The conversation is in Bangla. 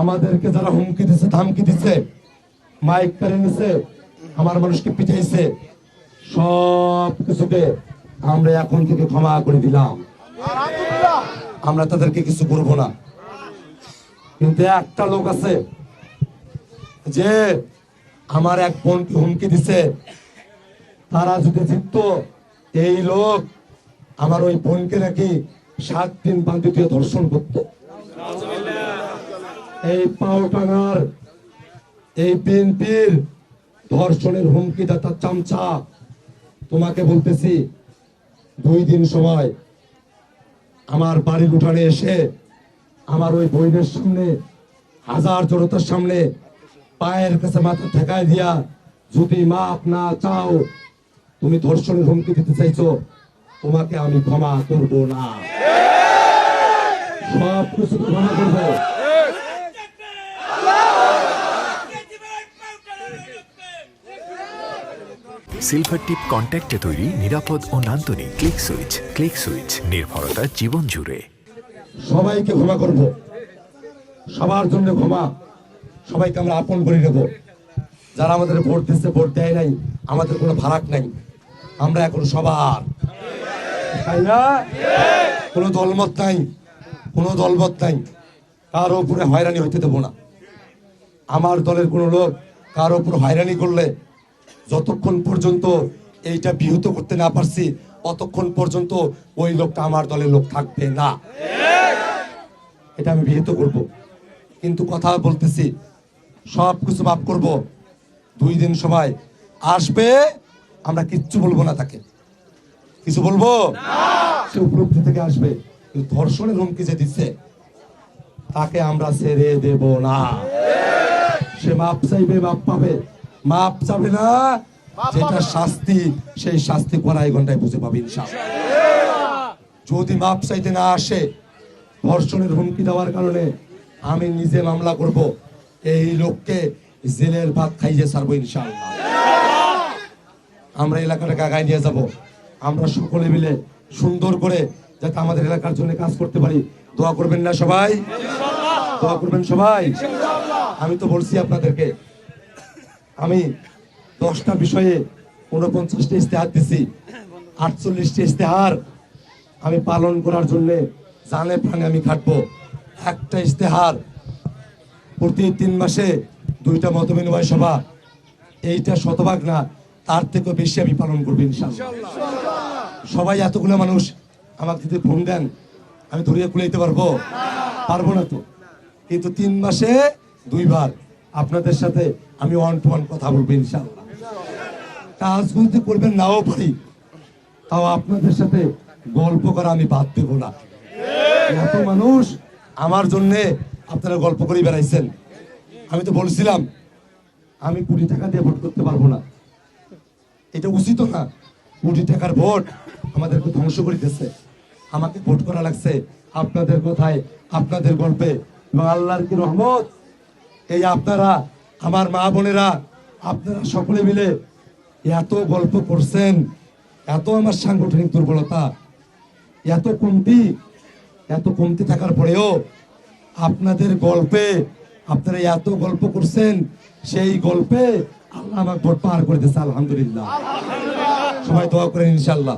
আমাদেরকে যারা হুমকি দিছে, ধামকি দিচ্ছে মাইক কেড়ে নিছে, আমার মানুষকে পিঠাইছে সব কিছুকে আমরা এখন থেকে ক্ষমা করে দিলাম। আমরা তাদেরকে কিছু করব না। কিন্তু একটা লোক আছে যে আমার এক বোনকে হুমকি দিছে। তারা যদি জিততো, এই লোক আমার ওই বোনকে নাকি সাত দিন বান্ধি দিয়ে ধর্ষণ করতো। এই পাওটাঙার এই বিএনপির ধর্ষণের হুমকি দাতা চামচা। তোমাকে বলতেছি, দুই দিন সময় আমার বাড়ির উঠানে এসে আমার ওই বইনের সামনে, হাজার জনতার সামনে পায়ের কাছে মাথা ঠেকায় দিয়া, যদি মাপ না চাও, তুমি ধর্ষণের হুমকি দিতে চাইছো, তোমাকে আমি ক্ষমা করব না। সব কিছু ক্ষমা করব। সিলভার টিপ কন্ট্যাক্টে তৈরি নিরাপদ ও নান্দনিক ক্লিক সুইচ ক্লিক সুইচ নির্ভরতা জীবন জুড়ে। সবাইকে ক্ষমা করব। সবার জন্য ক্ষমা। সবাইকে আমরা আপন করে নেব। যারা আমাদের ভোট দিচ্ছে, ভোট দেয় নাই, আমাদের কোনো ফারাক নাই। আমরা এখন সবার। তাই না? কোনো দলমত নাই, কোনো দলমত নাই। কারও উপরে হয়রানি হইতে দেবো না। আমার দলের কোনো লোক কারও উপর হয়রানি করলে যতক্ষণ পর্যন্ত এইটা বিহত করতে না পারছি অতক্ষণ পর্যন্ত ওই লোকটা আমার দলের লোক থাকবে না। এটা আমি বিহিত করব। কিন্তু কথা বলতেছি, সব কিছু মাফ করব। দুই দিন সময় আসবে, আমরা কিচ্ছু বলব না তাকে। কিছু বলব? সে উপলব্ধি থেকে আসবে। কিন্তু ধর্ষণের হুমকি যে দিচ্ছে, তাকে আমরা ছেড়ে দেব না। সে মাপ চাইবে, মাপ পাবে। মাপ চাবে না যেটা শাস্তি সেই শাস্তি কড়াই ঘন্টায় বুঝে পাবে যদি মাপ চাইতে না আসে ধর্ষণের হুমকি দেওয়ার কারণে আমি নিজে মামলা করব। এই লোককে জেলের ভাত খাইয়ে ছাড়বো ইনশাআল্লাহ। আমরা এলাকাটাকে আগায় নিয়ে যাব। আমরা সকলে মিলে সুন্দর করে যাতে আমাদের এলাকার জন্য কাজ করতে পারি। দোয়া করবেন না সবাই? দোয়া করবেন সবাই? আমি তো বলছি আপনাদেরকে আমি দশটা বিষয়ে উনপঞ্চাশটা ইস্তেহার দিছি, আটচল্লিশটা ইস্তেহার আমি পালন করার জন্য জানে প্রাণে আমি খাটবো। একটা ইস্তেহার প্রতি তিন মাসে দুইটা মত বিনিময় সভা, এইটা শতভাগ না, তার থেকেও বেশি আমি পালন করব সবাই এতগুলো মানুষ আমাকে যদি ফোন দেন, আমি ধরিয়ে কুলাইতে পারব? পারব না তো। কিন্তু তিন মাসে দুইবার। আপনাদের সাথে আমি ওয়ান টু ওয়ান কথা বলব ইনশাল্লাহ বলতে করবেন নাও পারি। তাও আপনাদের সাথে গল্প করা আমি বাদ দেব না। এত মানুষ আমার জন্যে আপনারা গল্প করে বেড়াইছেন। আমি তো বলছিলাম, আমি কোটি টাকা দিয়ে ভোট করতে পারব না। এটা উচিত না। কোটি টাকার ভোট আমাদেরকে ধ্বংস করিতেছে আমাকে ভোট করা লাগছে আপনাদের কথায়, আপনাদের গল্পে। এবং আল্লাহর কি রহমত? এই আপনারা, আমার মা বোনেরা, আপনারা সকলে মিলে এত গল্প করছেন, এত আমার সাংগঠনিক দুর্বলতা, এত কমতি এত কমতি থাকার পরেও আপনাদের গল্পে আপনারা এত গল্প করছেন, সেই গল্পে আল্লাহ আমাকে ভোট পার করে দিয়েছে, আলহামদুলিল্লাহ। সবাই দোয়া করেন ইনশাল্লাহ